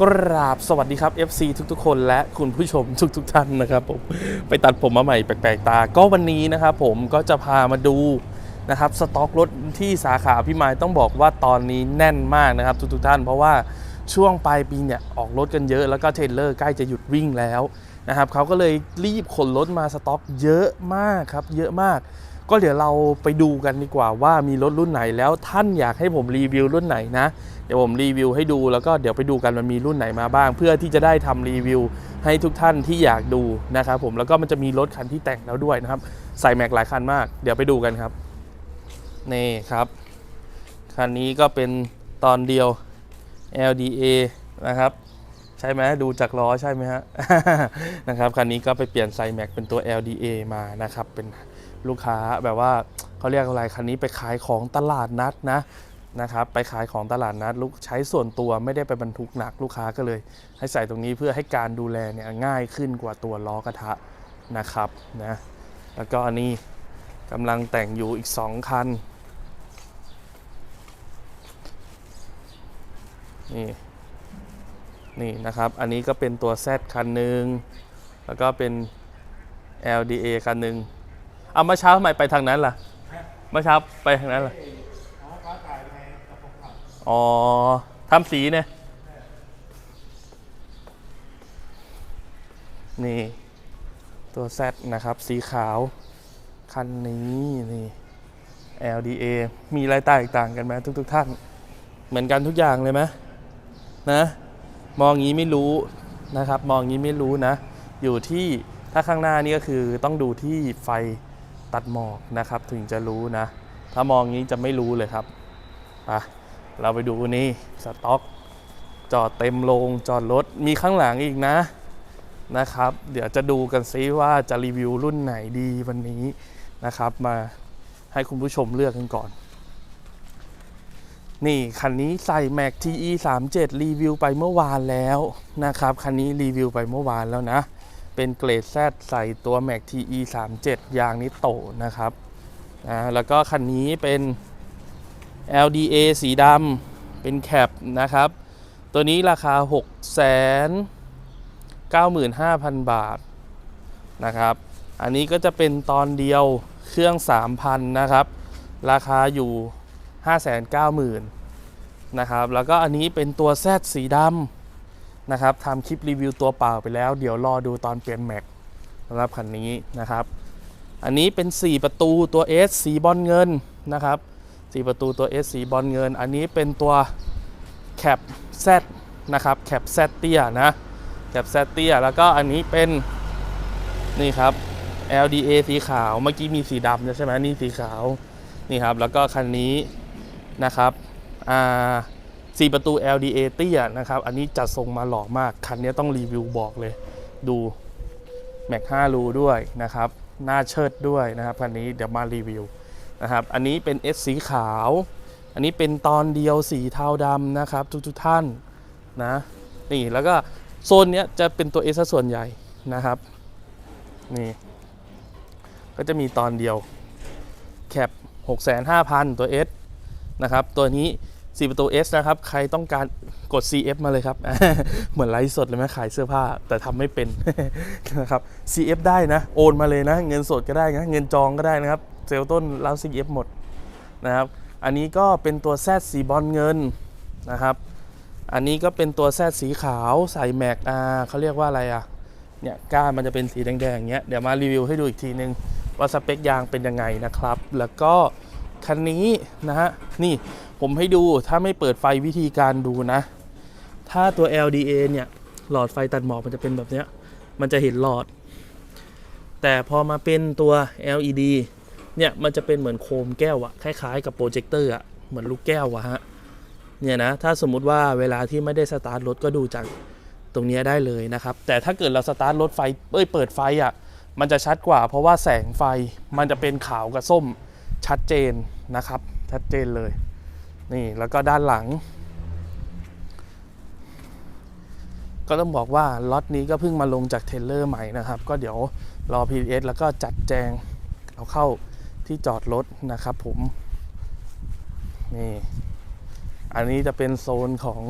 กราบสวัสดีครับ FC ทุกๆ คนและคุณผู้ชมทุกๆท่านนะครับผมไปตัดผมมาใหม่แปลกๆตา ก็วันนี้นะครับผมก็จะพามาดูนะครับสต็อกรถที่สาขาพี่มายต้องบอกว่าตอนนี้แน่นมากนะครับทุกๆท่าน เพราะว่าช่วงปลายปีเนี่ยออกรถกันเยอะแล้วก็เทรลเลอร์ใกล้จะหยุดวิ่งแล้วนะครับเขาก็เลยรีบขนรถมาสต็อกเยอะมากครับเยอะมาก ก็เดี๋ยวเราไปดูกันดีกว่าว่ามีรถรุ่นไหนแล้วท่านอยากให้ผมรีวิวรุ่นไหนนะ เดี๋ยวผมรีวิวให้ดูแล้วก็เดี๋ยวไปดูกันมันมีรุ่นไหนมาบ้าง เพื่อที่จะได้ทำรีวิวให้ทุกท่านที่อยากดูนะครับผมแล้วก็มันจะมีรถคันที่แต่งแล้วด้วยนะครับ ใส่แม็กหลายคันมาก เดี๋ยวไปดูกันครับนี่ครับคันนี้ก็เป็นตอนเดียว LDA นะครับใช่ไหมดูจากล้อใช่ไหมฮะนะครับคันนี้ก็ไปเปลี่ยนไซแม็กเป็นตัว LDA มานะครับเป็น ลูกค้าแบบว่าเขาเรียกอะไรคันนี้ไปขายของตลาดนัดนะนะครับไปขายของตลาดนัดลูกใช้ส่วนตัวไม่ได้ไปบรรทุกหนักลูกค้าก็เลย ให้ใส่ตรงนี้เพื่อให้การดูแลเนี่ยง่ายขึ้นกว่าตัวล้อกระทะนะครับนะแล้วก็อันนี้กำลังแต่งอยู่อีก 2 คันนี่นี่นะครับ อันนี้ก็เป็นตัว Z คันหนึ่ง แล้วก็เป็น LDA คันหนึ่ง เอาเมื่อเช้าทำไมไปทางนั้นล่ะเมื่อเช้าไปทางนั้นล่ะอ๋อทำสีเนี่ยนี่ตัว Z นะครับ สีขาว คันนี้นี่ LDA มีอะไรแตกต่างกันไหมทุกๆท่าน เหมือนกันทุกอย่างเลยไหมนะ มองงี้ไม่รู้นะครับ มองงี้ไม่รู้นะ อยู่ที่ถ้าข้างหน้านี่ก็คือต้องดูที่ไฟ ตัดหมอกนะครับ ถึงจะรู้นะ ถ้ามองงี้จะไม่รู้เลยครับไปเราไปดูนี่สต็อก จอดเต็มโรงจอดรถมีข้างหลังอีกนะนะครับ เดี๋ยวจะดูกันซิว่าจะรีวิวรุ่นไหนดีวันนี้นะครับ มาให้คุณผู้ชมเลือกกันก่อน นี่คันนี้ใส่ Mac TE 37รีวิวไปเมื่อวานแล้วนะครับ คันนี้รีวิวไปเมื่อวานแล้วนะ เป็นเกรด Z ใส่ตัว Mac TE 37ยางนิโตนะครับนะแล้วก็คันนี้เป็น LDA สีดำเป็นแคปนะครับ ตัวนี้ราคา6 9 5 0 0 0 บาทนะครับ อันนี้ก็จะเป็นตอนเดียวเครื่อง 3,000 นะครับ ราคาอยู่ 590,000 นะครับ แล้วก็อันนี้เป็นตัว Z สีดำ นะครับทำคลิปรีวิวตัวเปล่าไปแล้ว เดี๋ยวรอดูตอนเปลี่ยนแม็กสำหรับคันนี้นะครับ อันนี้เป็น 4 ประตูตัว S สีบอลเงินนะครับ4ประตูตัว S สีบอลเงิน อันนี้เป็นตัวแคป Z นะครับแคป Z เตี้ยนะแคป Z เตี้ยแล้วก็อันนี้เป็นนี่ครับ LDA สีขาวเมื่อกี้มีสีดำใช่ไหมนี่สีขาวนี่ครับแล้วก็คันนี้นะครับอ่า สี่ประตู LDA เตี้ยนะครับ อันนี้จัดทรงมาหล่อมาก คันนี้ต้องรีวิวบอกเลย ดูแม็ก5รูด้วยนะครับ หน้าเชิดด้วยนะครับคันนี้เดี๋ยวมารีวิวนะครับ อันนี้เป็น S สีขาว อันนี้เป็นตอนเดียวสีเทาดำนะครับ ทุกๆท่านนะ นี่แล้วก็โซนนี้จะเป็นตัว S ส่วนใหญ่นะครับ นี่ ก็จะมีตอนเดียวแคป65,000 ตัว S นะครับ ตัวนี้ 4 ประตู S นะครับ ใครต้องการกด CF มาเลยครับ เหมือนไลฟ์สดเลยไหมขายเสื้อผ้าแต่ทำไม่เป็นนะครับ CF ได้นะ โอนมาเลยนะ เงินสดก็ได้นะ เงินจองก็ได้นะครับ เซลล์ต้นแล้ว CF หมดนะครับ อันนี้ก็เป็นตัว Z สีบอลเงินนะครับ อันนี้ก็เป็นตัว Z สีขาวใส่แม็กอ่าเขาเรียกว่าอะไรอะ เนี่ยก้านมันจะเป็นสีแดงๆอย่างเงี้ย เดี๋ยวมารีวิวให้ดูอีกทีนึงว่าสเปคยางเป็นยังไงนะครับ แล้วก็คันนี้นะฮะ นี่ ผมให้ดูถ้าไม่เปิดไฟวิธีการดูนะ ถ้าตัว LDA เนี่ย หลอดไฟตัดหมอกมันจะเป็นแบบเนี้ย มันจะเห็นหลอด แต่พอมาเป็นตัว LED เนี่ย มันจะเป็นเหมือนโคมแก้วอะคล้ายๆ กับโปรเจคเตอร์อะเหมือนลูกแก้วอะฮะ เนี่ยนะ ถ้าสมมุติว่าเวลาที่ไม่ได้สตาร์ทรถก็ดูจากตรงนี้ได้เลยนะครับ แต่ถ้าเกิดเราสตาร์ทรถไฟเอ้ยเปิดไฟอะมันจะชัดกว่า เพราะว่าแสงไฟมันจะเป็นขาวกับส้มชัดเจนนะครับ ชัดเจนเลย นี่แล้วก็ด้านหลัง ก็ต้องบอกว่าล็อตนี้ก็เพิ่งมาลงจากเทรลเลอร์ใหม่นะครับ ก็เดี๋ยวรอ PDS แล้วก็จัดแจงเอาเข้าที่จอดรถนะครับผมนี่อันนี้จะเป็นโซนของ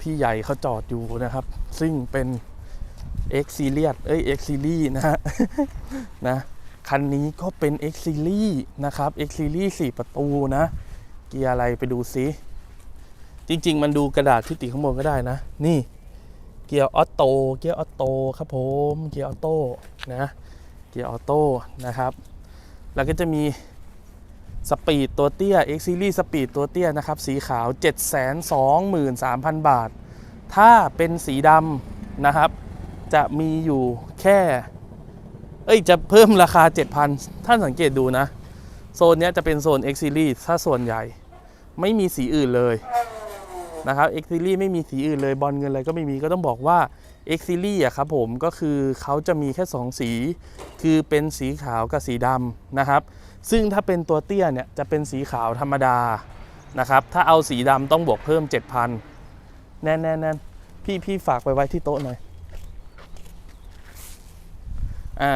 พี่ใหญ่เขาจอดอยู่นะครับ ซึ่งเป็น X Series เอ้ย X Series นะฮะนะคันนี้ก็เป็น X Series นะครับ X Series 4 ประตูนะ เกียร์อะไรไปดูซิจริง ๆ มันดูกระดาษที่ติดข้างบนก็ได้นะ นี่เกียร์ออโต้เกียร์ออโต้ครับผมเกียร์ออโต้นะเกียร์ออโต้นะครับ แล้วก็จะมีสปีดตัวเตี้ย X Series สปีดตัวเตี้ยนะครับ สีขาว 723,000 บาท ถ้าเป็นสีดำนะครับ จะมีอยู่แค่ เอ้ย จะเพิ่มราคา 7,000 ท่านสังเกตดูนะ โซนนี้จะเป็นโซน X Series ถ้าส่วนใหญ่ ไม่มีสีอื่นเลยนะครับ X Series ไม่มีสีอื่นเลยบอลเงินอะไรก็ไม่มีก็ต้องบอกว่า X Series อะครับผมก็คือเขาจะมีแค่ 2 สี คือเป็นสีขาวกับสีดำนะครับ ซึ่งถ้าเป็นตัวเตี้ยเนี่ยจะเป็นสีขาวธรรมดานะครับ ถ้าเอาสีดำต้องบวกเพิ่ม 7,000 แน่นแน่นแน่นพี่พี่ฝากไปไว้ที่โต๊ะหน่อยอ่า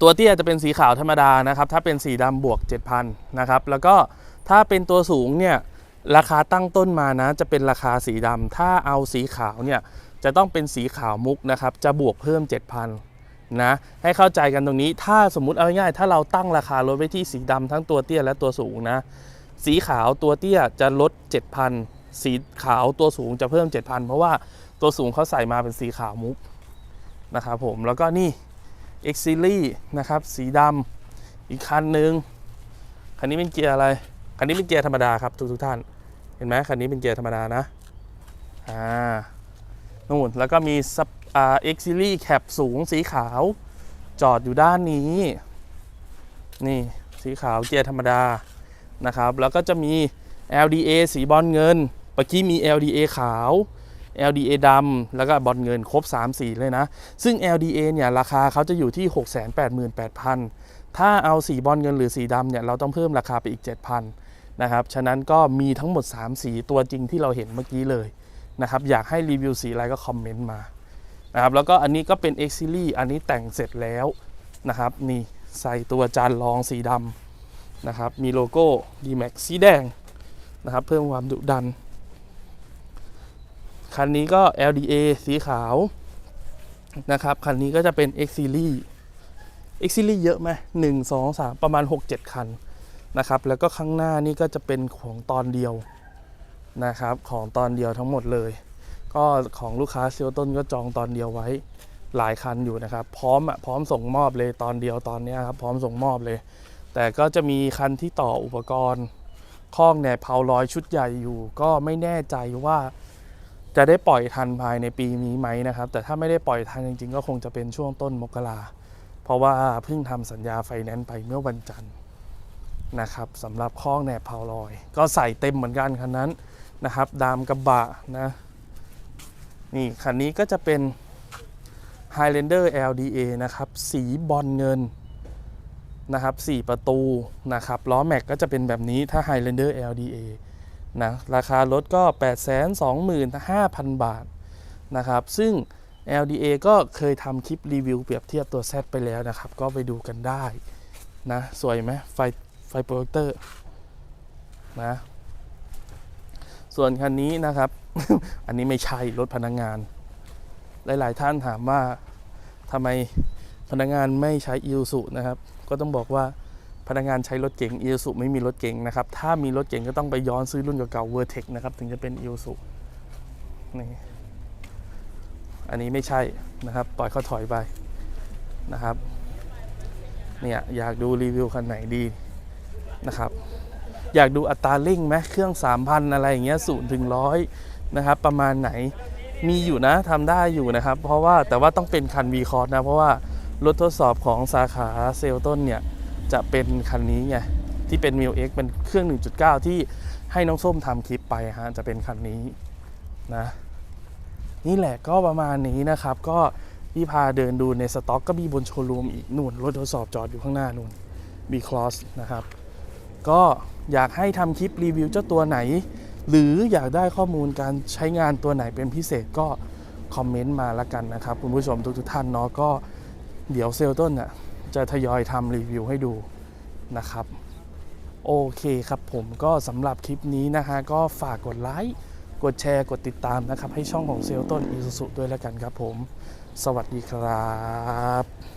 ตัวเตี้ยจะเป็นสีขาวธรรมดานะครับ ถ้าเป็นสีดำบวก 7,000นะครับแล้วก็ ถ้าเป็นตัวสูงเนี่ยราคาตั้งต้นมานะจะเป็นราคาสีดำถ้าเอาสีขาวเนี่ยจะต้องเป็นสีขาวมุกนะครับ จะบวกเพิ่ม 7,000นะให้เข้าใจกันตรงนี้ ถ้าสมมุติเอาง่ายถ้าเราตั้งราคารถไว้ที่สีดำทั้งตัวเตี้ยและตัวสูงนะสีขาวตัวเตี้ยจะลด 7,000 สีขาวตัวสูงจะเพิ่ม 7,000 เพราะว่าตัวสูงเขาใส่มาเป็นสีขาวมุกนะครับผมแล้วก็นี่ X Series นะครับสีดำอีกคันหนึ่งคันนี้เป็นเกียร์อะไร คันนี้เป็นเกียร์ธรรมดาครับทุกทุกท่าน เห็นไหมคันนี้เป็นเกียร์ธรรมดานะ อ่า นู่น แล้วก็มีซับอ่า X Series แคปสูงสีขาวจอดอยู่ด้านนี้ นี่สีขาวเกียร์ธรรมดานะครับ แล้วก็จะมี LDA สีบอลเงินเมื่อกี้มี LDA ขาว LDA ดำแล้วก็บอลเงินครบ 3 สีเลยนะ ซึ่ง LDA เนี่ยราคาเขาจะอยู่ที่ 688,000 ถ้าเอาสีบอลเงินหรือสีดำเนี่ยเราต้องเพิ่มราคาไปอีก 7,000 นะครับ ฉะนั้นก็มีทั้งหมด 3 สีตัวจริงที่เราเห็นเมื่อกี้เลยนะครับ อยากให้รีวิวสีอะไรก็คอมเมนต์มานะครับ แล้วก็อันนี้ก็เป็น X Series อันนี้แต่งเสร็จแล้วนะครับ นี่ใส่ตัวจานรองสีดำนะครับ มีโลโก้ D-Max สีแดงนะครับ เพิ่มความดุดัน คันนี้ก็ LDA สีขาวนะครับ คันนี้ก็จะเป็น X Series X Series เยอะไหมหนึ่งสองสามประมาณ 6-7 คัน นะครับ แล้วก็ข้างหน้านี่ก็จะเป็นของตอนเดียวนะครับ ของตอนเดียวทั้งหมดเลย ก็ของลูกค้าเซียวต้นก็จองตอนเดียวไว้หลายคันอยู่นะครับ พร้อมอะพร้อมส่งมอบเลยตอนเดียวตอนนี้ครับพร้อมส่งมอบเลย แต่ก็จะมีคันที่ต่ออุปกรณ์ข้องแหนเพาลอยชุดใหญ่อยู่ ก็ไม่แน่ใจว่าจะได้ปล่อยทันภายในปีนี้ไหมนะครับ แต่ถ้าไม่ได้ปล่อยทันจริงๆ ก็คงจะเป็นช่วงต้นมกราเพราะว่าเพิ่งทำสัญญาไฟแนนซ์ไปเมื่อวันจันทร์ นะครับสำหรับข้องแหนบเพาลอย ก็ใส่เต็มเหมือนกันคันนั้นนะครับ ดามกระบะนะนี่คันนี้ก็จะเป็น Highlander LDA นะครับ สีบอลเงินนะครับ4ประตูนะครับล้อแม็กก็จะเป็นแบบนี้ถ้า Highlander LDA นะราคารถก็ 825,000 บาทนะครับ ซึ่ง LDA ก็เคยทำคลิปรีวิวเปรียบเทียบตัว Z ไปแล้วนะครับ ก็ไปดูกันได้นะ สวยไหมไฟ ไฟโปรเจคเตอร์นะ ส่วนคันนี้นะครับ อันนี้ไม่ใช่รถพนักงาน หลาย ๆ ท่านถามว่าทำไมพนักงานไม่ใช้อิลสุนะครับ ก็ต้องบอกว่าพนักงานใช้รถเก๋งอิลสุไม่มีรถเก๋งนะครับ ถ้ามีรถเก๋งก็ต้องไปย้อนซื้อรุ่นเก่าๆเวอร์เทคนะครับ ถึงจะเป็นอิลสุนี่อันนี้ไม่ใช่นะครับ ปล่อยเขาถอยไปนะครับ เนี่ย อยากดูรีวิวคันไหนดี นะครับ อยากดูอัตราเร่งไหมเครื่อง 3,000 อะไรอย่างเงี้ยศูนย์ถึงร้อยนะครับ ประมาณไหนมีอยู่นะทำได้อยู่นะครับ เพราะว่าแต่ว่าต้องเป็นคัน V คอร์นะ เพราะว่ารถทดสอบของสาขาเซลต้นเนี่ย จะเป็นคันนี้ไง ที่เป็น m i l X เป็นเครื่อง 1.9 ที่ให้น้องส้มทำคลิปไปฮะจะเป็นคันนี้นะ นี่แหละก็ประมาณนี้นะครับ ก็ที่พาเดินดูในสต็อกก็มีบนโชว์รูมอีกนู่นรถทดสอบจอดอยู่ข้างหน้านู่น B Cross นะครับ ก็อยากให้ทำคลิปรีวิวเจ้าตัวไหน หรืออยากได้ข้อมูลการใช้งานตัวไหนเป็นพิเศษก็คอมเมนต์มาละกันนะครับ คุณผู้ชมทุกๆท่านเนาะก็เดี๋ยวเซลต้นน่ะจะทยอยทำรีวิวให้ดูนะครับ โอเคครับผมก็สำหรับคลิปนี้นะฮะก็ฝากกดไลค์กดแชร์กดติดตามนะครับ ให้ช่องของเซลต้นอีซูซุด้วยล้วกันครับผม สวัสดีครับ